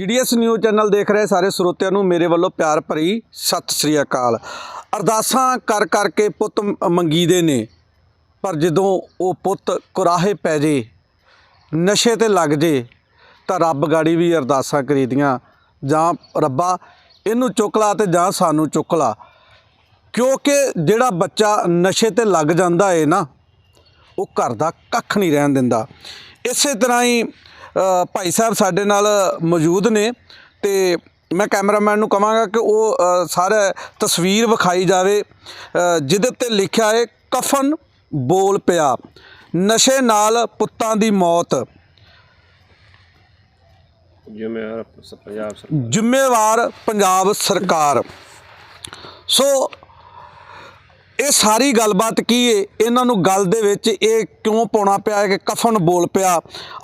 GDS news channel ਦੇਖ ਰਹੇ ਸਾਰੇ ਸਰੋਤਿਆਂ ਨੂੰ ਮੇਰੇ ਵੱਲੋਂ ਪਿਆਰ ਭਰੀ ਸਤਿ ਸ੍ਰੀ ਅਕਾਲ। ਅਰਦਾਸਾਂ ਕਰ ਕਰਕੇ ਪੁੱਤ ਮ- ਮੰਗੀਦੇ ਨੇ, ਪਰ ਜਦੋਂ ਉਹ ਪੁੱਤ ਕੁਰਾਹੇ ਪੈ ਜੇ, ਨਸ਼ੇ ਤੇ ਲੱਗ ਜੇ, ਤਾਂ ਰੱਬ ਗਾੜੀ ਵੀ ਅਰਦਾਸਾਂ ਕਰੀਦੀਆਂ, ਜਾਂ ਰੱਬਾ ਇਹਨੂੰ ਚੁੱਕ ਲਾ ਤੇ ਜਾਂ ਸਾਨੂੰ ਚੁੱਕ ਲਾ। ਕਿਉਂਕਿ ਜਿਹੜਾ ਬੱਚਾ ਨਸ਼ੇ ਤੇ ਲੱਗ ਜਾਂਦਾ ਏ ਨਾ, ਉਹ ਘਰ ਦਾ ਕੱਖ ਨਹੀਂ ਰਹਿਣ ਦਿੰਦਾ। ਇਸੇ ਤਰ੍ਹਾਂ ਹੀ ਭਾਈ ਸਾਹਿਬ ਸਾਡੇ ਨਾਲ ਮੌਜੂਦ ਨੇ ਤੇ ਮੈਂ ਕੈਮਰਾਮੈਨ ਨੂੰ ਕਹਾਂਗਾ ਕਿ ਉਹ ਸਾਰਾ ਤਸਵੀਰ ਵਿਖਾਈ ਜਾਵੇ ਜਿਹਦੇ ਤੇ ਲਿਖਿਆ ਹੈ ਕਫਨ ਬੋਲ ਪਿਆ ਨਸ਼ੇ ਨਾਲ ਪੁੱਤਾਂ ਦੀ ਮੌਤ। ਜ਼ਿੰਮੇਵਾਰ ਸ- ਪੰਜਾਬ ਸਰਕਾਰ। ਜ਼ਿੰਮੇਵਾਰ ਪੰਜਾਬ ਸਰਕਾਰ। ਸੋ ਇਹ ਸਾਰੀ ਗੱਲਬਾਤ ਕੀ ਏ? ਇਹਨਾਂ ਨੂੰ ਗੱਲ ਦੇ ਵਿੱਚ ਇਹ ਕਿਉਂ ਪਾਉਣਾ ਪਿਆ? ਕਿ ਕਫਨ ਬੋਲ ਪਿਆ।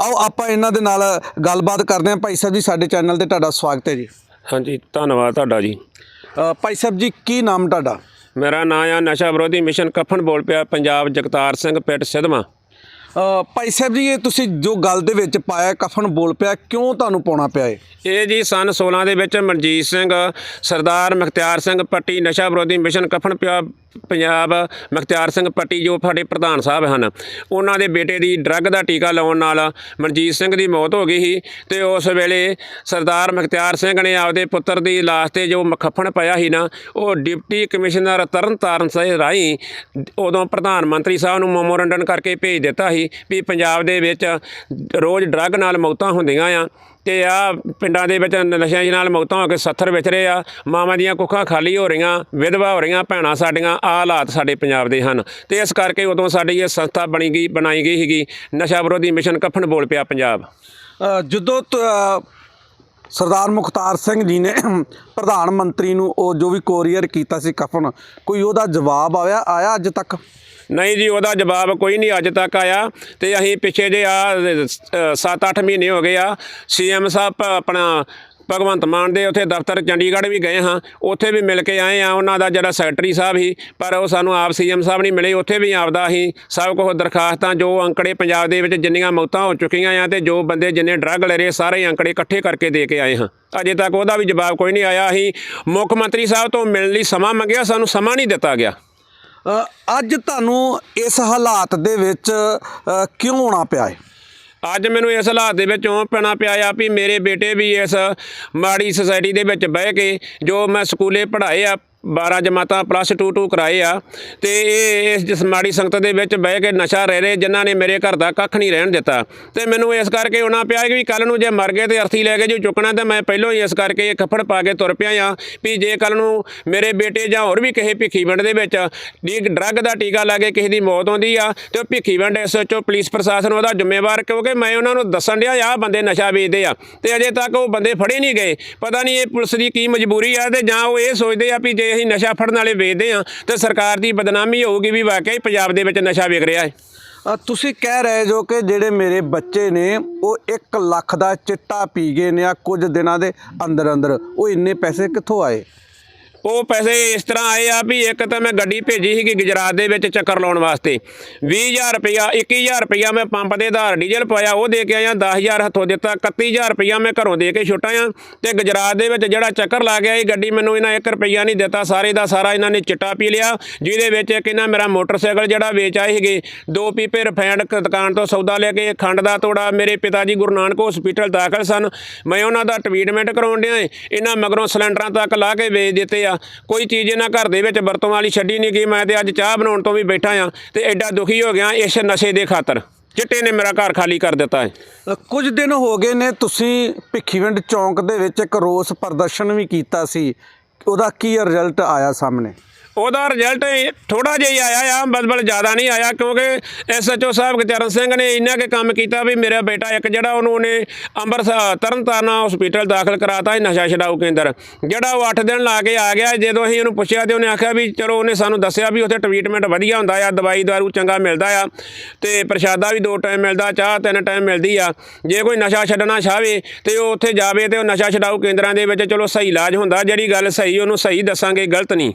ਆਓ ਆਪਾਂ ਇਹਨਾਂ ਦੇ ਨਾਲ ਗੱਲਬਾਤ ਕਰਦੇ ਹਾਂ। ਭਾਈ ਸਾਹਿਬ ਜੀ ਸਾਡੇ ਚੈਨਲ ਤੇ ਤੁਹਾਡਾ ਸਵਾਗਤ ਹੈ ਜੀ। ਹਾਂਜੀ ਧੰਨਵਾਦ ਤੁਹਾਡਾ ਜੀ। ਭਾਈ ਸਾਹਿਬ ਜੀ ਕੀ ਨਾਮ ਤੁਹਾਡਾ? ਮੇਰਾ ਨਾਮ ਆ ਨਸ਼ਾ ਵਿਰੋਧੀ ਮਿਸ਼ਨ ਕਫਨ ਬੋਲ ਪਿਆ। ਪੰਜਾਬ ਜਗਤਾਰ ਸਿੰਘ ਪਿੰਡ ਸਿਧਵਾਂ। ਭਾਈ ਸਾਹਿਬ ਜੀ, ਇਹ ਤੁਸੀਂ ਜੋ ਗੱਲ ਦੇ ਵਿੱਚ ਪਾਇਆ, ਕਫਨ ਬੋਲ ਪਿਆ, ਕਿਉਂ ਤੁਹਾਨੂੰ ਪਾਉਣਾ ਪਿਆ ਏ ਇਹ ਜੀ ਸਨ 16 ਦੇ ਵਿੱਚ ਮਨਜੀਤ ਸਿੰਘ, ਸਰਦਾਰ ਮੁਖਤਿਆਰ ਸਿੰਘ ਪੱਟੀ, ਨਸ਼ਾ ਵਿਰੋਧੀ ਮਿਸ਼ਨ ਕਫਨ ਪਿਆ, ਪੰਜਾਬ ਮੁਖਤਿਆਰ ਸਿੰਘ ਪੱਟੀ, ਜੋ ਸਾਡੇ ਪ੍ਰਧਾਨ ਸਾਹਿਬ ਹਨ। ਉਹਨਾਂ ਦੇ ਬੇਟੇ ਦੀ ਡਰੱਗ ਦਾ ਟੀਕਾ ਲਾਉਣ ਨਾਲ ਮਨਜੀਤ ਸਿੰਘ ਦੀ ਮੌਤ ਹੋ ਗਈ ਸੀ ਤੇ ਉਸ ਵੇਲੇ ਸਰਦਾਰ ਮੁਖਤਿਆਰ ਸਿੰਘ ਨੇ ਆਪਦੇ ਪੁੱਤਰ ਦੀ ਲਾਸ਼ ਤੇ ਜੋ ਮਖੱਫਣ ਪਾਇਆ ਸੀ ਨਾ, ਉਹ ਡਿਪਟੀ ਕਮਿਸ਼ਨਰ ਤਰਨਤਾਰਨ ਸਾਹਿਬ ਰਾਹੀਂ ਉਦੋਂ ਪ੍ਰਧਾਨ ਮੰਤਰੀ ਸਾਹਿਬ ਨੂੰ ਮੈਮੋਰੰਡਨ ਕਰਕੇ ਭੇਜ ਦਿੱਤਾ ਸੀ। ਵੀ ਪੰਜਾਬ ਦੇ ਵਿੱਚ ਰੋਜ਼ ਡਰੱਗ ਨਾਲ ਮੌਤਾਂ ਹੁੰਦੀਆਂ ਆ ਤੇ ਆ ਪਿੰਡਾਂ ਦੇ ਵਿੱਚ ਨਸ਼ਿਆਂ ਦੇ ਨਾਲ ਮੌਤਾਂ ਹੋ ਕੇ ਸੱਥਰ ਵਿਚ ਰਹੇ ਆ। ਮਾਵਾਂ ਦੀਆਂ ਕੁੱਖਾਂ ਖਾਲੀ ਹੋ ਰਹੀਆਂ, ਵਿਧਵਾ ਹੋ ਰਹੀਆਂ, ਭੈਣਾਂ ਸਾਡੀਆਂ, ਆ ਹਾਲਾਤ ਸਾਡੇ ਪੰਜਾਬ ਦੇ ਹਨ। ਤੇ ਇਸ ਕਰਕੇ ਉਦੋਂ ਸਾਡੀ ਇਹ ਸੰਸਥਾ ਬਣੀ ਗਈ, ਬਣਾਈ ਗਈ ਸੀਗੀ। ਨਸ਼ਾ ਵਿਰੋਧੀ ਮਿਸ਼ਨ ਕਫਨ ਬੋਲ ਪਿਆ ਪੰਜਾਬ। ਜਦੋਂ ਤ- ਸਰਦਾਰ ਮੁਖਤਾਰ ਸਿੰਘ ਜੀ ਨੇ ਪ੍ਰਧਾਨ ਮੰਤਰੀ ਨੂੰ ਉਹ ਜੋ ਵੀ ਕੋਰੀਅਰ ਕੀਤਾ ਸੀ ਕਫਨ, ਕੋਈ ਉਹਦਾ ਜਵਾਬ ਆਇਆ ਆਇਆ ਅੱਜ ਤੱਕ? ਨਹੀਂ ਜੀ, ਉਹਦਾ ਜਵਾਬ ਕੋਈ ਨਹੀਂ ਅੱਜ ਤੱਕ ਆਇਆ ਤੇ ਅਸੀਂ ਪਿੱਛੇ ਜੇ ਆ 7-8 ਮਹੀਨੇ ਹੋ ਗਏ ਆ ਸੀਐਮ ਸਾਹਿਬ ਆਪਣਾ ਭਗਵੰਤ ਮਾਨ ਦੇ ਉੱਥੇ ਦਫ਼ਤਰ ਚੰਡੀਗੜ੍ਹ ਵੀ ਗਏ ਹਾਂ। ਉੱਥੇ ਵੀ ਮਿਲ ਕੇ ਆਏ ਆ ਉਹਨਾਂ ਦਾ ਜਿਹੜਾ ਸੈਕਟਰੀ ਸਾਹਿਬ ਸੀ, ਪਰ ਉਹ ਸਾਨੂੰ ਆਪ ਸੀਐਮ ਸਾਹਿਬ ਨਹੀਂ ਮਿਲੇ। ਉੱਥੇ ਵੀ ਆਪਦਾ ਅਸੀਂ ਸਭ ਕੁਝ ਦਰਖਾਸਤਾਂ, ਜੋ ਅੰਕੜੇ ਪੰਜਾਬ ਦੇ ਵਿੱਚ ਜਿੰਨੀਆਂ ਮੌਤਾਂ ਹੋ ਚੁੱਕੀਆਂ ਆ ਤੇ ਜੋ ਬੰਦੇ ਜਿੰਨੇ ਡਰੱਗ ਲੈ ਰਹੇ ਸਾਰੇ ਅੰਕੜੇ ਇਕੱਠੇ ਕਰਕੇ ਦੇ ਕੇ ਆਏ ਹਾਂ। ਅਜੇ ਤੱਕ ਉਹਦਾ ਵੀ ਜਵਾਬ ਕੋਈ ਨਹੀਂ ਆਇਆ ਅਸੀਂ ਮੁੱਖ ਮੰਤਰੀ ਸਾਹਿਬ ਤੋਂ ਮਿਲਣ ਲਈ ਸਮਾਂ ਮੰਗਿਆ, ਸਾਨੂੰ ਸਮਾਂ ਨਹੀਂ ਦਿੱਤਾ ਗਿਆ। ਅੱਜ ਤੁਹਾਨੂੰ ਇਸ ਹਾਲਾਤ ਦੇ ਵਿੱਚ ਕਿਉਂ ਆਉਣਾ ਪਿਆ ਹੈ ਅੱਜ ਮੈਨੂੰ ਇਸ ਹਾਲਾਤ ਦੇ ਵਿੱਚ ਉਹ ਪੈਣਾ ਪਿਆ ਆ ਵੀ ਮੇਰੇ ਬੇਟੇ ਵੀ ਇਸ ਮਾੜੀ ਸੁਸਾਇਟੀ ਦੇ ਵਿੱਚ ਬਹਿ ਕੇ ਜੋ ਮੈਂ ਸਕੂਲੇ ਪੜ੍ਹਾਏ ਆ 12 ਜਮਾਤਾਂ ਪਲੱਸ 2 2 ਕਰਾਏ ਆ ਤੇ ਇਹ ਇਸ ਜਿਸ ਮਾੜੀ ਸੰਗਤ ਦੇ ਵਿੱਚ ਬਹਿ ਕੇ ਨਸ਼ਾ ਰਹਿ ਰਹੇ, ਜਿਨ੍ਹਾਂ ਨੇ ਮੇਰੇ ਘਰ ਦਾ ਕੱਖ ਨਹੀਂ ਰਹਿਣ ਦਿੱਤਾ। ਤੇ ਮੈਨੂੰ ਇਸ ਕਰਕੇ ਉਹਨਾਂ ਪਿਆ ਕਿ ਵੀ ਕੱਲ ਨੂੰ ਜੇ ਮਰ ਗਏ ਤੇ ਅਰਥੀ ਲੈ ਕੇ ਜੋ ਚੁੱਕਣਾ, ਤੇ ਮੈਂ ਪਹਿਲਾਂ ਹੀ ਇਸ ਕਰਕੇ ਇਹ ਖੱਫੜ ਪਾ ਕੇ ਤੁਰ ਪਿਆ ਆ ਵੀ ਜੇ ਕੱਲ ਨੂੰ ਮੇਰੇ ਬੇਟੇ ਜਾਂ ਹੋਰ ਵੀ ਕਿਸੇ ਭਿੱਖੀ ਭਿੱਖੀਵਿੰਡ ਦੇ ਵਿੱਚ ਡੀ, ਡਰੱਗ ਦਾ ਟੀਕਾ ਲਾ ਕੇ ਕਿਸੇ ਦੀ ਮੌਤ ਆਉਂਦੀ ਆ, ਤੇ ਉਹ ਭਿੱਖੀ ਭਿੱਖੀਵਿੰਡ ਐਸਐਚਓ ਪੁਲਿਸ ਪ੍ਰਸ਼ਾਸਨ ਉਹਦਾ ਜ਼ਿੰਮੇਵਾਰ, ਕਿਉਂਕਿ ਮੈਂ ਉਹਨਾਂ ਨੂੰ ਦੱਸਣ ਡਿਆ ਆ ਬੰਦੇ ਨਸ਼ਾ ਵੇਚਦੇ ਆ। ਤੇ ਅਜੇ ਤੱਕ ਉਹ ਬੰਦੇ ਫੜੇ ਨਹੀਂ ਗਏ। ਪਤਾ ਨਹੀਂ ਇਹ ਪੁਲਿਸ ਦੀ ਕੀ ਮਜਬੂਰੀ ਆ ਤੇ ਜਾਂ ਉਹ ਇਹ ਸੋਚਦੇ ਆ ਵੀ ਜੇ ਅਸੀਂ ਨਸ਼ਾ ਫੜਨ ਵਾਲੇ ਵੇਚਦੇ ਆ ਤੇ ਸਰਕਾਰ ਦੀ ਬਦਨਾਮੀ ਹੋਊਗੀ ਵੀ ਵਾਕਈ ਪੰਜਾਬ ਦੇ ਵਿੱਚ ਨਸ਼ਾ ਵਿਕ ਰਿਹਾ ਹੈ। ਤੁਸੀਂ ਕਹਿ ਰਹੇ ਜੋ ਕਿ ਜਿਹੜੇ ਮੇਰੇ ਬੱਚੇ ਨੇ, ਉਹ 1 ਲੱਖ ਦਾ ਚਿੱਟਾ ਪੀ ਗਏ ਨੇ ਆ ਕੁਝ ਦਿਨਾਂ ਦੇ ਅੰਦਰ ਅੰਦਰ ਉਹ ਇੰਨੇ ਪੈਸੇ ਕਿੱਥੋਂ ਆਏ? ਉਹ ਪੈਸੇ ਇਸ ਤਰ੍ਹਾਂ ਆਏ ਆ ਵੀ ਇੱਕ ਤਾਂ ਮੈਂ ਗੱਡੀ ਭੇਜੀ ਸੀਗੀ ਗੁਜਰਾਤ ਦੇ ਵਿੱਚ ਚੱਕਰ ਲਾਉਣ ਵਾਸਤੇ। 20000 ਰੁਪਇਆ 21000 ਰੁਪਇਆ ਮੈਂ ਪੰਪ ਦੇ ਆਧਾਰ ਡੀਜ਼ਲ ਪਾਇਆ, ਉਹ ਦੇ ਕੇ ਆਇਆ 10000 ਹੱਥੋਂ ਦਿੱਤਾ 31000 ਰੁਪਇਆ ਮੈਂ ਘਰੋਂ ਦੇ ਕੇ ਛੁੱਟਾ ਆ ਤੇ ਗੁਜਰਾਤ ਦੇ ਵਿੱਚ ਜਿਹੜਾ ਚੱਕਰ ਲਾ ਗਿਆ, ਇਹ ਗੱਡੀ ਮੈਨੂੰ ਇਹਨਾਂ 1 ਰੁਪਇਆ ਨਹੀਂ ਦਿੱਤਾ, ਸਾਰੇ ਦਾ ਸਾਰਾ ਇਹਨਾਂ ਨੇ ਚਿੱਟਾ ਪੀ ਲਿਆ, ਜਿਹਦੇ ਵਿੱਚ ਇੱਕ ਇਹਨਾਂ ਮੇਰਾ ਮੋਟਰਸਾਈਕਲ ਜਿਹੜਾ ਵੇਚ ਆਏ ਸੀਗੇ, ਦੋ ਪੀਪੇ ਰਿਫਾਈਂਡ ਦੁਕਾਨ ਤੋਂ ਸੌਦਾ ਲੈ ਕੇ, ਖੰਡ ਦਾ ਤੋੜਾ, ਮੇਰੇ ਪਿਤਾ ਜੀ ਗੁਰੂ ਨਾਨਕ ਹਸਪੀਟਲ ਦਾਖਲ ਸਨ, ਮੈਂ ਉਹਨਾਂ ਦਾ ਟ੍ਰੀਟਮੈਂਟ ਕਰਾਉਣ ਡਿਆ ਇਹਨਾਂ ਮਗਰੋਂ ਸਿਲੰਡਰਾਂ ਤੱਕ ਲਾ ਕੇ ਵੇਚ ਦਿੱਤੇ ਆ। ਕੋਈ ਚੀਜ਼ ਇਹਨਾਂ ਘਰ ਦੇ ਵਿੱਚ ਵਰਤੋਂ ਵਾਲੀ ਛੱਡੀ ਨਹੀਂ ਗਈ, ਮੈਂ ਤੇ ਅੱਜ ਚਾਹ ਬਣਾਉਣ ਤੋਂ ਵੀ ਬੈਠਾ ਆ ਤੇ ਐਡਾ ਦੁਖੀ ਹੋ ਗਿਆ ਇਸ ਨਸ਼ੇ ਦੇ ਖਾਤਰ। ਚਿੱਟੇ ਨੇ ਮੇਰਾ ਘਰ ਖਾਲੀ ਕਰ ਦਿੱਤਾ ਹੈ। ਕੁਝ ਦਿਨ ਹੋ ਗਏ ਨੇ ਤੁਸੀਂ ਭਿੱਖੀਵਿੰਡ ਚੌਂਕ ਦੇ ਵਿੱਚ ਇੱਕ ਰੋਸ ਪ੍ਰਦਰਸ਼ਨ ਵੀ ਕੀਤਾ ਸੀ। ਉਹਦਾ ਕੀ ਰਿਜ਼ਲਟ ਆਇਆ ਸਾਹਮਣੇ? ਉਹਦਾ ਰਿਜ਼ਲਟ ਥੋੜਾ ਜਿਹਾ ਹੀ ਆਇਆ ਆ ਬਲਬਲ ਜ਼ਿਆਦਾ ਨਹੀਂ ਆਇਆ ਕਿਉਂਕਿ ਐਸਐਚਓ ਸਾਹਿਬ ਗੁਰਚਰਨ ਸਿੰਘ ਨੇ ਇੰਨਾ ਕੁ ਕੰਮ ਕੀਤਾ ਵੀ ਮੇਰਾ ਬੇਟਾ ਇੱਕ ਜਿਹੜਾ ਉਹਨੂੰ ਉਹਨੇ ਅੰਮ੍ਰਿਤਸਰ ਤਰਨਤਾਰਨਾ ਹਸਪੀਟਲ ਦਾਖਲ ਕਰਾਤਾ ਸੀ ਨਸ਼ਾ ਛਡਾਊ ਕੇਂਦਰ। ਜਿਹੜਾ ਉਹ 8 ਦਿਨ ਲਾ ਕੇ ਆ ਗਿਆ, ਜਦੋਂ ਅਸੀਂ ਉਹਨੂੰ ਪੁੱਛਿਆ ਤੇ ਉਹਨੇ ਆਖਿਆ ਵੀ ਚਲੋ ਉਹਨੇ ਸਾਨੂੰ ਦੱਸਿਆ ਵੀ ਉੱਥੇ ਟ੍ਰੀਟਮੈਂਟ ਵਧੀਆ ਹੁੰਦਾ ਆ, ਦਵਾਈ ਦਾਰੂ ਚੰਗਾ ਮਿਲਦਾ ਆ ਤੇ ਪ੍ਰਸ਼ਾਦਾ ਵੀ ਦੋ ਟਾਈਮ ਮਿਲਦਾ, ਚਾਹ ਤਿੰਨ ਟਾਈਮ ਮਿਲਦੀ ਆ। ਜੇ ਕੋਈ ਨਸ਼ਾ ਛੱਡਣਾ ਚਾਹਵੇ ਤੇ ਉਹ ਉੱਥੇ ਜਾਵੇ ਤੇ ਉਹ ਨਸ਼ਾ ਛਡਾਊ ਕੇਂਦਰਾਂ ਦੇ ਵਿੱਚ ਚਲੋ ਸਹੀ ਇਲਾਜ ਹੁੰਦਾ, ਜਿਹੜੀ ਗੱਲ ਸਹੀ ਉਹਨੂੰ ਸਹੀ ਦੱਸਾਂਗੇ, ਗਲਤ ਨਹੀਂ।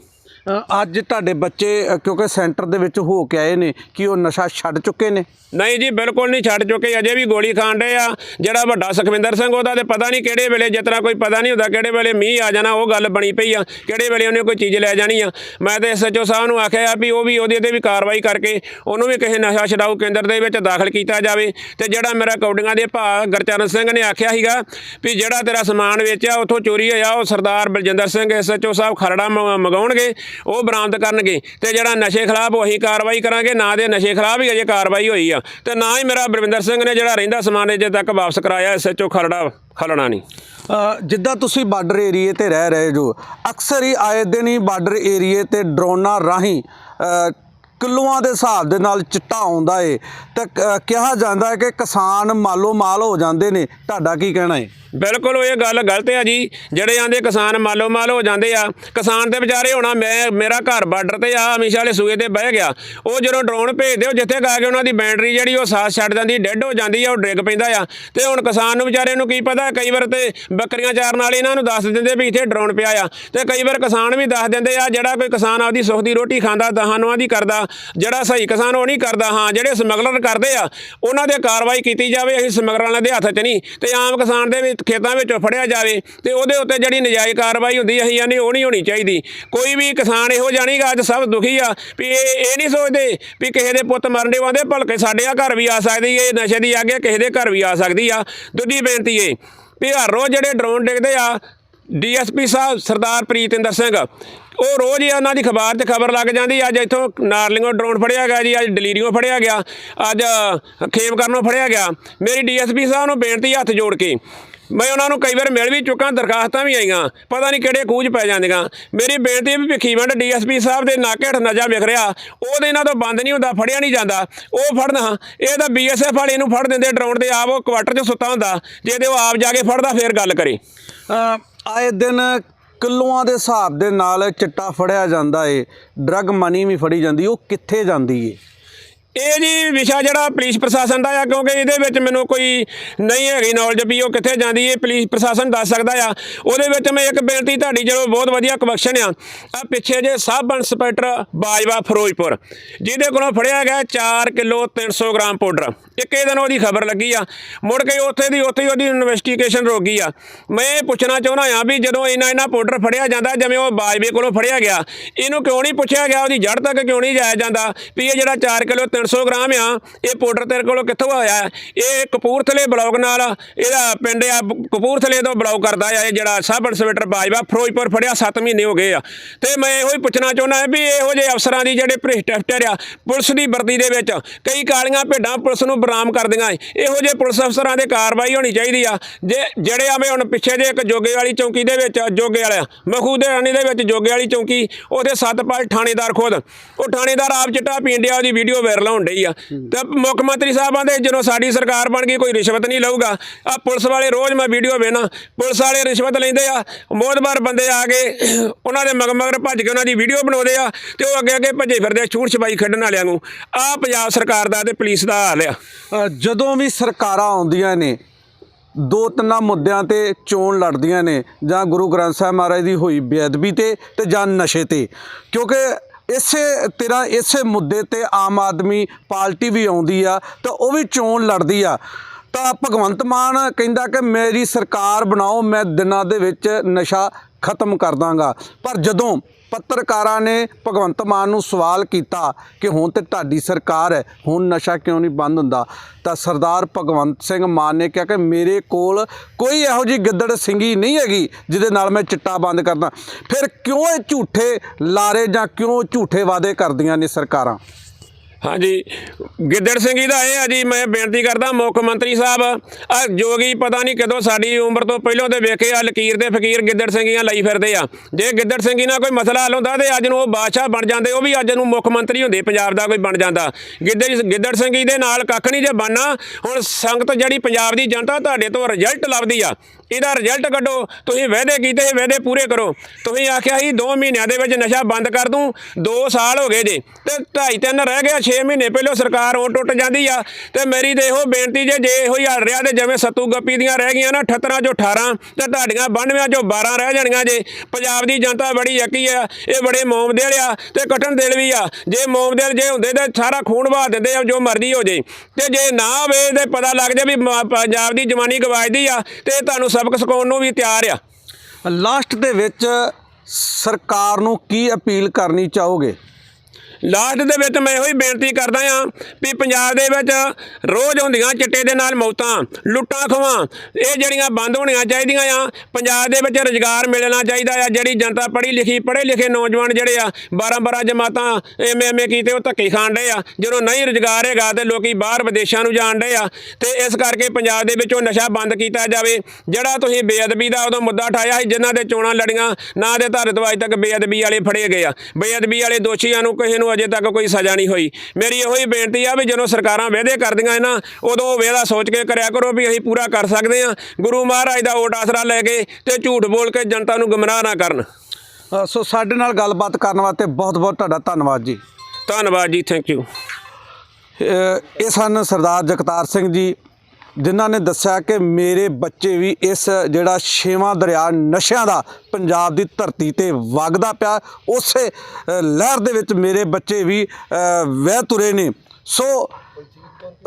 ਅੱਜ ਤੁਹਾਡੇ ਬੱਚੇ ਕਿਉਂਕਿ ਸੈਂਟਰ ਦੇ ਵਿੱਚ ਹੋ ਕੇ ਆਏ ਨੇ, ਕਿ ਉਹ ਨਸ਼ਾ ਛੱਡ ਚੁੱਕੇ ਨੇ? ਨਹੀਂ ਜੀ, ਬਿਲਕੁਲ ਨਹੀਂ, ਛੱਡ ਚੁੱਕੇ। ਅਜੇ ਵੀ ਗੋਲੀ ਖਾਣ ਰਹੇ ਆ। ਜਿਹੜਾ ਵੱਡਾ ਸੁਖਵਿੰਦਰ ਸਿੰਘ, ਉਹਦਾ ਤੇ ਪਤਾ ਨਹੀਂ ਕਿਹੜੇ ਵੇਲੇ, ਜਿਸ ਤਰ੍ਹਾਂ ਕੋਈ ਪਤਾ ਨਹੀਂ ਹੁੰਦਾ ਕਿਹੜੇ ਵੇਲੇ ਮੀਂਹ ਆ ਜਾਣਾ, ਉਹ ਗੱਲ ਬਣੀ ਪਈ ਆ। ਕਿਹੜੇ ਵੇਲੇ ਉਹਨੇ ਕੋਈ ਚੀਜ਼ ਲੈ ਜਾਣੀ ਆ। ਮੈਂ ਤੇ ਐਸਐਚਓ ਸਾਹਿਬ ਨੂੰ ਆਖਿਆ ਵੀ ਉਹ ਵੀ ਉਹਦੇ ਤੇ ਵੀ ਕਾਰਵਾਈ ਕਰਕੇ ਉਹਨੂੰ ਵੀ ਕਿਸੇ ਨਸ਼ਾ ਛਡਾਊ ਕੇਂਦਰ ਦੇ ਵਿੱਚ ਦਾਖਲ ਕੀਤਾ ਜਾਵੇ। ਤੇ ਜਿਹੜਾ ਮੇਰਾ ਕੌਡੀਆਂ ਦੇ ਭਾ ਗੁਰਚਰਨ ਸਿੰਘ ਨੇ ਆਖਿਆ ਸੀਗਾ ਵੀ ਜਿਹੜਾ ਤੇਰਾ ਸਮਾਨ ਵੇਚਿਆ, ਉੱਥੋਂ ਚੋਰੀ ਹੋਇਆ, ਉਹ ਸਰਦਾਰ ਬਲਜਿੰਦਰ ਸਿੰਘ ਐਸਐਚਓ ਸਾਹਿਬ ਖਰੜਾ ਮ- ਮੰਗਾਉਣਗੇ, ਉਹ ਬਰਾਮਦ ਕਰਨਗੇ। ਤੇ ਜਿਹੜਾ ਨਸ਼ੇ ਖਿਲਾਫ ਉਹੀ ਕਾਰਵਾਈ ਕਰਾਂਗੇ, ਨਾ ਦੇ ਨਸ਼ੇ ਖਿਲਾਫ ਹੀ ਅਜੇ ਕਾਰਵਾਈ ਹੋਈ ਆ। ਤੇ ਨਾ ਹੀ ਮੇਰਾ ਬਲਵਿੰਦਰ ਸਿੰਘ ਨੇ ਜਿਹੜਾ ਰਹਿੰਦਾ ਸਮਾਨ ਅਜੇ ਤੱਕ ਵਾਪਸ ਕਰਾਇਆ ਐਸਐਚਓ ਖਰੜਾ ਖਲਣਾ ਨਹੀਂ। ਜਿੱਦਾਂ ਤੁਸੀਂ ਬਾਰਡਰ ਏਰੀਏ ਤੇ ਰਹਿ ਰਹੇ ਜੋ ਅਕਸਰ ਹੀ ਆਏ ਦਿਨ ਹੀ ਬਾਰਡਰ ਏਰੀਏ ਤੇ ਡਰੋਨਾਂ ਰਾਹੀਂ ਅ, ਕਿਲੋਆਂ ਦੇ ਹਿਸਾਬ ਦੇ ਨਾਲ ਚਿੱਟਾ ਆਉਂਦਾ ਏ। ਤੇ ਕਿਹਾ ਜਾਂਦਾ ਹੈ ਕਿ ਕਿਸਾਨ ਮਾਲੋ ਮਾਲ ਹੋ ਜਾਂਦੇ ਨੇ। ਤੁਹਾਡਾ ਕੀ ਕਹਿਣਾ ਹੈ ਬਿਲਕੁਲ ਉਹ ਇਹ ਗੱਲ ਗਲਤ ਹੈ ਜੀ। ਜਿਹੜੇ ਆਂਦੇ ਕਿਸਾਨ ਮਾਲੋ ਮਾਲ ਹੋ ਜਾਂਦੇ ਆ, ਕਿਸਾਨ ਦੇ ਵਿਚਾਰੇ ਹੋਣਾ, ਮੈਂ, ਮੇਰਾ ਘਰ ਬਾਰਡਰ ਤੇ ਆ, ਹਮੇਸ਼ਾ ਵਾਲੇ ਸੂਏ ਤੇ ਬਹਿ ਗਿਆ। ਉਹ ਜਦੋਂ ਡਰੋਨ ਭੇਜਦੇ ਉਹ ਜਿੱਥੇ ਗਾ ਕੇ ਉਹਨਾਂ ਦੀ ਬੈਟਰੀ ਜਿਹੜੀ ਉਹ ਸਾਥ ਛੱਡ ਜਾਂਦੀ ਡੈੱਡ ਹੋ ਜਾਂਦੀ ਆ, ਉਹ ਡਿੱਗ ਪੈਂਦਾ ਆ। ਤੇ ਹੁਣ ਕਿਸਾਨ ਨੂੰ ਵਿਚਾਰੇ ਨੂੰ ਕੀ ਪਤਾ, ਕਈ ਵਾਰ ਤੇ ਬੱਕਰੀਆਂ ਚਾਰਨ ਵਾਲੇ ਇਹਨਾਂ ਨੂੰ ਦੱਸ ਦਿੰਦੇ ਵੀ ਇੱਥੇ ਡਰੋਨ ਪਿਆ ਆ। ਤੇ ਕਈ ਵਾਰ ਕਿਸਾਨ ਵੀ ਦੱਸ ਦਿੰਦੇ ਆ, ਜਿਹੜਾ ਕੋਈ ਕਿਸਾਨ ਆਪਦੀ ਸੁੱਖ ਦੀ ਰੋਟੀ ਖਾਂਦਾ ਦਹਾਂ ਨੂੰਹਾਂ ਦੀ ਕਰਦਾ, ਜਿਹੜਾ ਸਹੀ ਕਿਸਾਨ ਉਹ ਨਹੀਂ ਕਰਦਾ, ਹਾਂ, ਜਿਹੜੇ ਸਮਗਲਰ ਕਰਦੇ ਆ, ਉਹਨਾਂ ਦੇ ਕਾਰਵਾਈ ਕੀਤੀ ਜਾਵੇ, ਅਸੀਂ ਸਮਗਲਰਾਂ ਵਾਲਿਆਂ ਦੇ ਹੱਥ 'ਚ ਨਹੀਂ। ਤੇ ਆਮ ਕਿਸਾਨ ਦੇ ਵਿੱਚ ਖੇਤਾਂ ਵਿੱਚੋਂ ਫੜਿਆ ਜਾਵੇ ਤੇ ਉਹਦੇ ਉੱਤੇ ਜਿਹੜੀ ਨਜਾਇਜ਼ ਕਾਰਵਾਈ ਹੁੰਦੀ ਹੈ ਅਸੀਂ ਯਾਨੀ ਉਹ ਨਹੀਂ ਹੋਣੀ ਚਾਹੀਦੀ। ਕੋਈ ਵੀ ਕਿਸਾਨ ਇਹੋ ਜਾਣੀਗਾ ਅੱਜ ਸਭ ਦੁਖੀ ਆ ਵੀ ਇਹ ਇਹ ਨਹੀਂ ਸੋਚਦੇ ਵੀ ਕਿਸੇ ਦੇ ਪੁੱਤ ਮਰਨ ਦੇ ਵਾਂਦੇ ਭਲਕੇ ਸਾਡੇ ਆ ਘਰ ਵੀ ਆ ਸਕਦੀ ਏ ਨਸ਼ੇ ਦੀ ਆਗੇ ਕਿਸੇ ਦੇ ਘਰ ਵੀ ਆ ਸਕਦੀ ਆ। ਦੂਜੀ ਬੇਨਤੀ ਏ ਵੀ ਹਰ ਰੋਜ਼ ਜਿਹੜੇ ਡਰੋਨ ਡਿੱਗਦੇ ਆ, ਡੀਐਸਪੀ ਸਾਹਿਬ ਸਰਦਾਰ ਪ੍ਰੀਤਿੰਦਰ ਸਿੰਘ, ਉਹ ਰੋਜ਼ ਹੀ ਉਹਨਾਂ ਦੀ ਖਬਰ ਤੇ ਖਬਰ ਲੱਗ ਜਾਂਦੀ ਅੱਜ ਇੱਥੋਂ ਨਾਰਲਿੰਗੋਂ ਡਰੋਨ ਫੜਿਆ ਗਿਆ ਜੀ, ਅੱਜ ਡਲੀਰੀਓ ਫੜਿਆ ਗਿਆ, ਅੱਜ ਖੇਮ ਕਰਨੋਂ ਫੜਿਆ ਗਿਆ। ਮੇਰੀ ਡੀਐਸਪੀ ਸਾਹਿਬ ਨੂੰ ਬੇਨਤੀ ਹੱਥ ਜੋੜ ਕੇ ਮੈਂ ਉਹਨਾਂ ਨੂੰ ਕਈ ਵਾਰ ਮਿਲ ਵੀ ਚੁੱਕਾ, ਦਰਖਾਸਤਾਂ ਵੀ ਆਈਆਂ। ਪਤਾ ਨਹੀਂ ਕਿਹੜੇ ਕੂਝ ਪੈ ਜਾਂਦੀਆਂ। ਮੇਰੀ ਬੇਨਤੀ ਹੈ ਵੀ ਭਿੱਖੀਵੰਡ ਡੀਐਸਪੀ ਸਾਹਿਬ ਦੇ ਨਾਕੇ ਹੇਠ ਨਜਾ ਵਿਖ ਰਿਹਾ। ਉਹਦੇ ਇਹਨਾਂ ਤੋਂ ਬੰਦ ਨਹੀਂ ਹੁੰਦਾ, ਫੜਿਆ ਨਹੀਂ ਜਾਂਦਾ। ਉਹ ਫੜਨਾ ਇਹ ਤਾਂ ਬੀਐਸਐਫ ਵਾਲੇ ਨੂੰ ਫੜ ਦਿੰਦੇ ਡਰਾਉਣ ਦੇ ਆਪ ਉਹ ਕੁਆਟਰ 'ਚ ਸੁੱਤਾ ਹੁੰਦਾ। ਜੇ ਤੇ ਉਹ ਆਪ ਜਾ ਕੇ ਫੜਦਾ, ਫੇਰ ਗੱਲ ਕਰੇ। ਆਏ ਦਿਨ ਕਿਲੋਆਂ ਦੇ ਹਿਸਾਬ ਦੇ ਨਾਲ ਚਿੱਟਾ ਫੜਿਆ ਜਾਂਦਾ ਏ। ਡਰਗ ਮਨੀ ਵੀ ਫੜੀ ਜਾਂਦੀ, ਉਹ ਕਿੱਥੇ ਜਾਂਦੀ ਏ? ਇਹ ਜੀ ਵਿਸ਼ਾ ਜਿਹੜਾ ਪੁਲਿਸ ਪ੍ਰਸ਼ਾਸਨ ਦਾ ਆ, ਕਿਉਂਕਿ ਇਹਦੇ ਵਿੱਚ ਮੈਨੂੰ ਕੋਈ ਨਹੀਂ ਹੈਗੀ ਨੌਲੇਜ ਵੀ ਉਹ ਕਿੱਥੇ ਜਾਂਦੀ ਹੈ, ਪੁਲਿਸ ਪ੍ਰਸ਼ਾਸਨ ਦੱਸ ਸਕਦਾ ਆ। ਉਹਦੇ ਵਿੱਚ ਮੈਂ ਇੱਕ ਬੇਨਤੀ ਤੁਹਾਡੀ, ਚਲੋ ਬਹੁਤ ਵਧੀਆ ਕਵੈਕਸ਼ਨ ਆ। ਆ ਪਿੱਛੇ ਜੇ ਸਬ ਇੰਸਪੈਕਟਰ ਬਾਜਵਾ ਫਿਰੋਜ਼ਪੁਰ, ਜਿਹਦੇ ਕੋਲੋਂ ਫੜਿਆ ਗਿਆ 4 ਕਿਲੋ 300 ਗ੍ਰਾਮ ਪਾਊਡਰ। ਇੱਕੇ ਦਿਨ ਉਹਦੀ ਖਬਰ ਲੱਗੀ ਆ। ਮੁੜ ਕੇ ਉੱਥੇ ਦੀ ਉੱਥੇ ਹੀ ਉਹਦੀ ਇਨਵੈਸਟੀਗੇਸ਼ਨ ਰੁਕ ਗਈ ਆ। ਮੈਂ ਇਹ ਪੁੱਛਣਾ ਚਾਹੁੰਦਾ ਆ ਵੀ ਜਦੋਂ ਇੰਨਾ ਇੰਨਾ ਪਾਊਡਰ ਫੜਿਆ ਜਾਂਦਾ, ਜਿਵੇਂ ਉਹ ਬਾਜਵੇ ਕੋਲੋਂ ਫੜਿਆ ਗਿਆ, ਇਹਨੂੰ ਕਿਉਂ ਨਹੀਂ ਪੁੱਛਿਆ ਗਿਆ? ਉਹਦੀ ਜੜ ਤੱਕ ਕਿਉਂ ਨਹੀਂ ਜਾਇਆ ਜਾਂਦਾ? ਵੀ ਇਹ ਜਿਹੜਾ 4 ਕਿਲੋ 300 ਗ੍ਰਾਮ ਆ, ਇਹ ਪਾਊਡਰ ਤੇਰੇ ਕੋਲੋਂ ਕਿੱਥੋਂ ਆਇਆ? ਇਹ ਕਪੂਰਥਲੇ ਬਲੌਕ ਨਾਲ ਇਹਦਾ ਪਿੰਡ ਆ, ਕਪੂਰਥਲੇ ਤੋਂ ਬਲੌਕ ਕਰਦਾ ਆ, ਇਹ ਜਿਹੜਾ ਸਬ ਇੰਸਪੈਕਟਰ ਬਾਜਵਾ ਫਿਰੋਜ਼ਪੁਰ ਫੜਿਆ 7 ਮਹੀਨੇ ਹੋ ਗਏ ਆ। ਤੇ ਮੈਂ ਇਹੋ ਹੀ ਪੁੱਛਣਾ ਚਾਹੁੰਦਾ ਵੀ ਇਹੋ ਜਿਹੇ ਅਫਸਰਾਂ ਦੀ ਜਿਹੜੇ ਭ੍ਰਿਸ਼ਟਾਚਾਰ ਆ, ਪੁਲਿਸ ਦੀ ਵਰਦੀ ਦੇ ਵਿੱਚ ਕਈ ਕਾਲੀਆਂ ਭੇਡਾਂ ਪੁਲਿਸ ਨੂੰ ਬਰਾਮ ਕਰਦੀਆਂ ਏ। ਇਹੋ ਜਿਹੇ ਪੁਲਿਸ ਅਫਸਰਾਂ ਦੇ ਕਾਰਵਾਈ ਹੋਣੀ ਚਾਹੀਦੀ ਆ। ਜੇ, ਜਿਹੜੇ ਆਵੇਂ ਹੁਣ ਪਿੱਛੇ ਜੇ ਇੱਕ ਜੋਗੇ ਵਾਲੀ ਚੌਂਕੀ ਦੇ ਵਿੱਚ, ਜੋਗੇ ਵਾਲਾ ਮਖੂਦੇ ਰਾਣੀ ਦੇ ਵਿੱਚ ਜੋਗੇ ਵਾਲੀ ਚੌਂਕੀ, ਉਹਦੇ ਸਤਪਾਲ ਥਾਣੇਦਾਰ ਖੁਦ। ਉਹ ਥਾਣੇਦਾਰ ਆਪ ਚਿੱਟਾ ਪੀਂਡਿਆ ਉਹਦੀ ਵੀਡੀਓ ਵਾਇਰਲ ਹੋਣ ਡਈ ਆ। ਤੇ ਮੁੱਖ ਮੰਤਰੀ ਸਾਹਿਬਾਂ ਦੇ ਜਦੋਂ ਸਾਡੀ ਸਰਕਾਰ ਬਣ ਗਈ, ਕੋਈ ਰਿਸ਼ਵਤ ਨਹੀਂ ਲਊਗਾ। ਆ ਪੁਲਿਸ ਵਾਲੇ ਰੋਜ਼ ਮੈਂ ਵੀਡੀਓ ਵੇਖਣਾ ਪੁਲਿਸ ਵਾਲੇ ਰਿਸ਼ਵਤ ਲੈਂਦੇ ਆ। ਮੋਦਬਾਰ ਬੰਦੇ ਆ ਕੇ ਉਹਨਾਂ ਦੇ ਮਗਰ ਮਗਰ ਭੱਜ ਕੇ ਉਹਨਾਂ ਦੀ ਵੀਡੀਓ ਬਣਾਉਂਦੇ ਆ। ਤੇ ਉਹ ਅੱਗੇ ਅੱਗੇ ਭੱਜੇ ਫਿਰਦੇ ਆ, ਛੂਟ ਛਪਾਈ ਖੇਡਣ ਵਾਲਿਆਂ ਨੂੰ। ਆ ਪੰਜਾਬ ਸਰਕਾਰ ਦਾ ਤੇ ਪੁਲਿਸ ਦਾ ਹਾਲ ਆ। ਜਦੋਂ ਵੀ ਸਰਕਾਰਾਂ ਆਉਂਦੀਆਂ ਨੇ ਦੋ ਤਿੰਨਾਂ ਮੁੱਦਿਆਂ ਤੇ ਚੋਣ ਲੜਦੀਆਂ ਨੇ, ਜਾਂ ਗੁਰੂ ਗ੍ਰੰਥ ਸਾਹਿਬ ਮਹਾਰਾਜ ਦੀ ਹੋਈ ਬੇਅਦਬੀ ਤੇ ਤੇ ਜਾਂ ਨਸ਼ੇ ਤੇ, ਕਿਉਂਕਿ ਇਸੇ ਤਰ੍ਹਾਂ ਇਸੇ ਮੁੱਦੇ ਤੇ ਆਮ ਆਦਮੀ ਪਾਰਟੀ ਵੀ ਆਉਂਦੀ ਆ, ਤਾਂ ਉਹ ਵੀ ਚੋਣ ਲੜਦੀ ਆ। ਤਾਂ ਭਗਵੰਤ ਮਾਨ ਕਹਿੰਦਾ ਕਿ ਮੇਰੀ ਸਰਕਾਰ ਬਣਾਓ, ਮੈਂ ਦਿਨਾਂ ਦੇ ਵਿੱਚ ਨਸ਼ਾ ਖਤਮ ਕਰ ਦਾਂਗਾ। ਪਰ ਜਦੋਂ ਪੱਤਰਕਾਰਾਂ ਨੇ ਭਗਵੰਤ ਮਾਨ ਨੂੰ ਸਵਾਲ ਕੀਤਾ ਕਿ ਹੁਣ ਤੇ ਤੁਹਾਡੀ ਸਰਕਾਰ ਹੈ, ਹੁਣ ਨਸ਼ਾ ਕਿਉਂ ਨਹੀਂ ਬੰਦ ਹੁੰਦਾ? ਤਾਂ ਸਰਦਾਰ ਭਗਵੰਤ ਸਿੰਘ ਮਾਨ ਨੇ ਕਿਹਾ ਕਿ ਮੇਰੇ ਕੋਲ ਕੋਈ ਇਹੋ ਜਿਹੀ ਗਿੱਦੜ ਸਿੰਘੀ ਨਹੀਂ ਹੈਗੀ ਜਿਹਦੇ ਨਾਲ ਮੈਂ ਚਿੱਟਾ ਬੰਦ ਕਰਦਾ। ਫਿਰ ਕਿਉਂ ਇਹ ਝੂਠੇ ਲਾਰੇ ਜਾਂ ਕਿਉਂ ਝੂਠੇ ਵਾਅਦੇ ਕਰਦੀਆਂ ਨੇ ਸਰਕਾਰਾਂ? ਹਾਂਜੀ। ਗਿੱਦੜ ਸਿੰਘ ਜੀ ਦਾ ਇਹ ਆ ਜੀ, ਮੈਂ ਬੇਨਤੀ ਕਰਦਾ ਮੁੱਖ ਮੰਤਰੀ ਸਾਹਿਬ, ਆ ਜੋਗੀ ਪਤਾ ਨਹੀਂ ਕਦੋਂ ਸਾਡੀ ਉਮਰ ਤੋਂ ਪਹਿਲਾਂ ਤੇ ਵੇਖੇ ਆ, ਲਕੀਰ ਦੇ ਫਕੀਰ ਗਿੱਦੜ ਸਿੰਘੀਆਂ ਲਈ ਫਿਰਦੇ ਆ। ਜੇ ਗਿੱਦੜ ਸਿੰਘੀ ਨਾਲ ਕੋਈ ਮਸਲਾ ਹੱਲ ਹੁੰਦਾ ਤੇ ਅੱਜ ਨੂੰ ਉਹ ਬਾਦਸ਼ਾਹ ਬਣ ਜਾਂਦੇ, ਉਹ ਵੀ ਅੱਜ ਨੂੰ ਮੁੱਖ ਮੰਤਰੀ ਹੁੰਦੇ, ਪੰਜਾਬ ਦਾ ਕੋਈ ਬਣ ਜਾਂਦਾ। ਗਿੱਦੜ ਗਿੱਦੜ ਜੀ ਦੇ ਨਾਲ ਕੱਖ ਨਹੀਂ ਜੇ ਬਣਨਾ, ਹੁਣ ਸੰਗਤ ਜਿਹੜੀ ਪੰਜਾਬ ਦੀ ਜਨਤਾ ਤੁਹਾਡੇ ਤੋਂ ਰਿਜ਼ਲਟ ਲੱਭਦੀ ਆ ਇਹਦਾ ਰਿਜ਼ਲਟ ਕੱਢੋ, ਤੁਸੀਂ ਵਾਅਦੇ ਕੀਤੇ ਸੀ ਵਾਅਦੇ ਪੂਰੇ ਕਰੋ। ਤੁਸੀਂ ਆਖਿਆ ਸੀ 2 ਮਹੀਨਿਆਂ ਦੇ ਵਿੱਚ ਨਸ਼ਾ ਬੰਦ ਕਰ ਦੂੰ 2 ਸਾਲ ਹੋ ਗਏ ਜੇ। ਤੇ ਢਾਈ ਤਿੰਨ ਰਹਿ ਗਿਆ 6 ਮਹੀਨੇ ਪਹਿਲੋਂ ਸਰਕਾਰ ਉਹ ਟੁੱਟ ਜਾਂਦੀ ਆ। ਤੇ ਮੇਰੀ ਤੇ ਇਹੋ ਬੇਨਤੀ ਜੇ ਜੇ ਇਹੋ ਹੀ ਹਲ ਰਿਹਾ ਤੇ ਜਿਵੇਂ ਸੱਤੂ ਗੱਪੀ ਦੀਆਂ ਰਹਿ ਗਈਆਂ ਨਾ 78 ਚੋਂ 18 ਤੇ ਤੁਹਾਡੀਆਂ 92 ਚੋਂ 12 ਰਹਿ ਜਾਣੀਆਂ ਜੇ। ਪੰਜਾਬ ਦੀ ਜਨਤਾ ਬੜੀ ਯਕੀ ਆ, ਇਹ ਬੜੇ ਮੋਮ ਆ, ਤੇ ਕਟਨ ਦਿਲ ਵੀ ਆ। ਜੇ ਮੋਮ ਜੇ ਹੁੰਦੇ ਤੇ ਸਾਰਾ ਖੂਨ ਵਹਾ ਦਿੰਦੇ ਆ, ਜੋ ਮਰਜ਼ੀ ਹੋ ਜੇ। ਤੇ ਜੇ ਨਾ ਹੋਵੇ ਤੇ ਪਤਾ ਲੱਗ ਜਾ ਵੀ ਮ- ਪੰਜਾਬ ਦੀ ਜਵਾਨੀ ਗਵਾਜਦੀ ਆ, ਤੇ ਤੁਹਾਨੂੰ ਸਬਕ ਸਿਖਾਉਣ ਨੂੰ ਵੀ ਤਿਆਰ ਆ। ਲਾਸਟ ਦੇ ਵਿੱਚ ਸਰਕਾਰ ਨੂੰ ਕੀ ਅਪੀਲ ਕਰਨੀ ਚਾਹੋਗੇ? ਲਾਸਟ ਦੇ ਵਿੱਚ ਮੈਂ ਇਹੋ ਹੀ ਬੇਨਤੀ ਕਰਦਾ ਆ ਵੀ ਪੰਜਾਬ ਦੇ ਵਿੱਚ ਰੋਜ਼ ਹੁੰਦੀਆਂ ਚਿੱਟੇ ਦੇ ਨਾਲ ਮੌਤਾਂ, ਲੁੱਟਾਂ ਖੋਹਾਂ, ਇਹ ਜਿਹੜੀਆਂ ਬੰਦ ਹੋਣੀਆਂ ਚਾਹੀਦੀਆਂ ਆ, ਪੰਜਾਬ ਦੇ ਵਿੱਚ ਰੁਜ਼ਗਾਰ ਮਿਲਣਾ ਚਾਹੀਦਾ ਆ, ਜਿਹੜੀ ਜਨਤਾ ਪੜ੍ਹੀ ਲਿਖੀ, ਪੜ੍ਹੇ ਲਿਖੇ ਨੌਜਵਾਨ ਜਿਹੜੇ ਆ 12 12 ਜਮਾਤਾਂ ਐਮ ਐਮ ਕੀਤੇ, ਉਹ ਧੱਕੇ ਖਾਣ ਡੇ ਆ। ਜਦੋਂ ਨਹੀਂ ਰੁਜ਼ਗਾਰ ਹੈਗਾ ਤੇ ਲੋਕੀ ਬਾਹਰ ਵਿਦੇਸ਼ਾਂ ਨੂੰ ਜਾਣ ਡਏ ਆ। ਤੇ ਇਸ ਕਰਕੇ ਪੰਜਾਬ ਦੇ ਵਿੱਚੋਂ ਨਸ਼ਾ ਬੰਦ ਕੀਤਾ ਜਾਵੇ, ਜਿਹੜਾ ਤੁਸੀਂ ਬੇਅਦਬੀ ਦਾ ਉਦੋਂ ਮੁੱਦਾ ਉਠਾਇਆ ਸੀ, ਜਿਨ੍ਹਾਂ ਦੇ ਚੋਣਾਂ ਲੜੀਆਂ, ਨਾ ਦੇ ਧਾਰੇ ਤੋਂ ਅੱਜ ਤੱਕ ਬੇਅਦਬੀ ਵਾਲੇ ਫੜੇ ਗਏ ਆ। ਬੇਅਦਬੀ ਵਾਲੇ ਦੋਸ਼ੀਆਂ ਨੂੰ ਕਿਸੇ ਨੂੰ ਅਜੇ ਤੱਕ ਕੋਈ ਸਜ਼ਾ ਨਹੀਂ ਹੋਈ। ਮੇਰੀ ਇਹੋ ਹੀ ਬੇਨਤੀ ਆ ਵੀ ਜਦੋਂ ਸਰਕਾਰਾਂ ਵਾਅਦੇ ਕਰਦੀਆਂ ਨਾ ਉਦੋਂ ਉਹ ਵਾਅਦਾ ਸੋਚ ਕੇ ਕਰਿਆ ਕਰੋ ਵੀ ਅਸੀਂ ਪੂਰਾ ਕਰ ਸਕਦੇ ਆ ਗੁਰੂ ਮਹਾਰਾਜ ਦਾ ਓਟ ਆਸਰਾ ਲੈ ਕੇ ਤੇ ਝੂਠ ਬੋਲ ਕੇ ਜਨਤਾ ਨੂੰ ਗੁੰਮਰਾਹ ਨਾ ਕਰਨ। ਸੋ ਸਾਡੇ ਨਾਲ ਗੱਲਬਾਤ ਕਰਨ ਵਾਸਤੇ ਬਹੁਤ ਬਹੁਤ ਤੁਹਾਡਾ ਧੰਨਵਾਦ ਜੀ। ਧੰਨਵਾਦ ਜੀ ਥੈਂਕ ਯੂ ਇਹ ਸਨ ਸਰਦਾਰ ਜਗਤਾਰ ਸਿੰਘ ਜੀ। ਜਿਨ੍ਹਾਂ ਨੇ ਦੱਸਿਆ ਕਿ ਮੇਰੇ ਬੱਚੇ ਵੀ ਇਸ ਜਿਹੜਾ ਛੇਵਾਂ ਦਰਿਆ ਨਸ਼ਿਆਂ ਦਾ ਪੰਜਾਬ ਦੀ ਧਰਤੀ ਤੇ ਵਗਦਾ ਪਿਆ। ਉਸੇ ਲਹਿਰ ਦੇ ਵਿੱਚ ਮੇਰੇ ਬੱਚੇ ਵੀ ਵਹਿ ਤੁਰੇ ਨੇ। ਸੋ,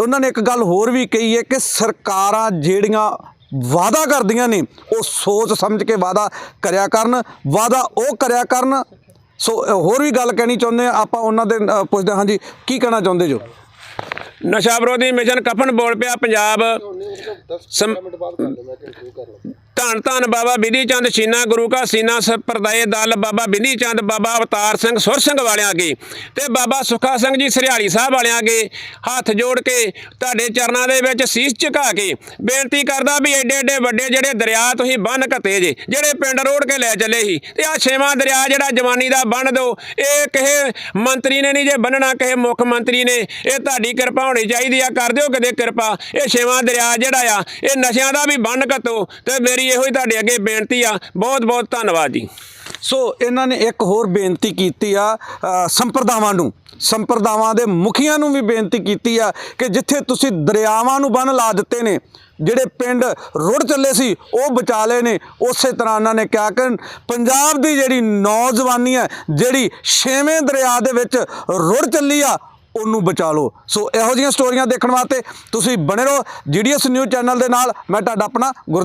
ਉਹਨਾਂ ਨੇ ਇੱਕ ਗੱਲ ਹੋਰ ਵੀ ਕਹੀ ਹੈ ਕਿ ਸਰਕਾਰਾਂ ਜਿਹੜੀਆਂ ਵਾਅਦਾ ਕਰਦੀਆਂ ਨੇ, ਉਹ ਸੋਚ ਸਮਝ ਕੇ ਵਾਅਦਾ ਕਰਿਆ ਕਰਨ, ਵਾਅਦਾ ਉਹ ਕਰਿਆ ਕਰਨ। ਸੋ, ਹੋਰ ਵੀ ਗੱਲ ਕਹਿਣੀ ਚਾਹੁੰਦੇ ਆ? ਆਪਾਂ ਉਹਨਾਂ ਦੇ ਪੁੱਛਦੇ ਹਾਂ। ਜੀ ਕੀ ਕਹਿਣਾ ਚਾਹੁੰਦੇ ਜੋ? ਨਸ਼ਾ ਵਿਰੋਧੀ ਮਿਸ਼ਨ ਕਫਨ ਬੋਲ ਪਿਆ ਪੰਜਾਬ ਧੰਨ ਧੰਨ ਬਾਬਾ ਬਿਧੀ ਚੰਦ ਸ਼ੀਨਾ ਗੁਰੂ ਕਾ ਸੀਨਾ ਸੰਪਰਦਾਇ ਦਲ, ਬਾਬਾ ਬਿਧੀ ਚੰਦ, ਬਾਬਾ ਅਵਤਾਰ ਸਿੰਘ ਸੁਰ ਸਿੰਘ ਵਾਲਿਆਂ ਅੱਗੇ ਤੇ ਬਾਬਾ ਸੁਖਾ ਸਿੰਘ ਜੀ ਸਰਿਆਲੀ ਸਾਹਿਬ ਵਾਲਿਆਂ ਅੱਗੇ ਹੱਥ ਜੋੜ ਕੇ ਤੁਹਾਡੇ ਚਰਨਾਂ ਦੇ ਵਿੱਚ ਸੀਸ ਝੁਕਾ ਕੇ ਬੇਨਤੀ ਕਰਦਾ ਵੀ ਐਡੇ ਐਡੇ ਵੱਡੇ ਜਿਹੜੇ ਦਰਿਆ ਤੁਸੀਂ ਬੰਨ ਘਤੇ ਜੇ ਜਿਹੜੇ ਪਿੰਡ ਰੋੜ ਕੇ ਲੈ ਚੱਲੇ ਸੀ ਤੇ ਆ ਛੇਵਾਂ ਦਰਿਆ ਜਿਹੜਾ ਜਵਾਨੀ ਦਾ ਬੰਨ ਦਿਓ ਇਹ ਕਿਸੇ ਮੰਤਰੀ ਨੇ ਨਹੀਂ ਜੇ ਬੰਨਣਾ, ਕਿਸੇ ਮੁੱਖ ਮੰਤਰੀ ਨੇ, ਇਹ ਤੁਹਾਡੀ ਕਿਰਪਾ ਹੋਣੀ ਚਾਹੀਦੀ ਆ, ਕਰ ਦਿਓ ਕਦੇ ਕਿਰਪਾ, ਇਹ ਛੇਵਾਂ ਦਰਿਆ ਜਿਹੜਾ ਆ, ਇਹ ਨਸ਼ਿਆਂ ਦਾ ਵੀ ਬੰਨ ਘਤੋ ਤੇ ਮੇਰੀ ਇਹੋ ਹੀ ਤੁਹਾਡੇ ਅੱਗੇ ਬੇਨਤੀ ਆ। ਬਹੁਤ ਬਹੁਤ ਧੰਨਵਾਦ ਜੀ। ਸੋ ਇਹਨਾਂ ਨੇ ਇੱਕ ਹੋਰ ਬੇਨਤੀ ਕੀਤੀ ਆ ਸੰਪਰਦਾਵਾਂ ਨੂੰ। ਸੰਪਰਦਾਵਾਂ ਦੇ ਮੁਖੀਆਂ ਨੂੰ ਵੀ ਬੇਨਤੀ ਕੀਤੀ ਆ ਕਿ ਜਿੱਥੇ ਤੁਸੀਂ ਦਰਿਆਵਾਂ ਨੂੰ ਬੰਨ ਲਾ ਦਿੱਤੇ ਨੇ, ਜਿਹੜੇ ਪਿੰਡ ਰੁੜ ਚੱਲੇ ਸੀ, ਉਹ ਬਚਾ ਲਏ ਨੇ। ਉਸੇ ਤਰ੍ਹਾਂ ਇਹਨਾਂ ਨੇ ਕਿਹਾ ਕਿ ਪੰਜਾਬ ਦੀ ਜਿਹੜੀ ਨੌਜਵਾਨੀ ਹੈ ਜਿਹੜੀ ਛੇਵੇਂ ਦਰਿਆ ਦੇ ਵਿੱਚ ਰੁੜ ਚੱਲੀ ਆ, ਉਹਨੂੰ ਬਚਾ ਲਓ। ਸੋ ਇਹੋ ਜਿਹੀਆਂ ਸਟੋਰੀਆਂ ਦੇਖਣ ਵਾਸਤੇ ਤੁਸੀਂ ਬਣੇ ਰਹੋ। ਜੀਡੀਐਸ ਨਿਊਜ਼ ਚੈਨਲ ਦੇ ਨਾਲ ਮੈਂ ਤੁਹਾਡਾ ਆਪਣਾ ਗੁਰ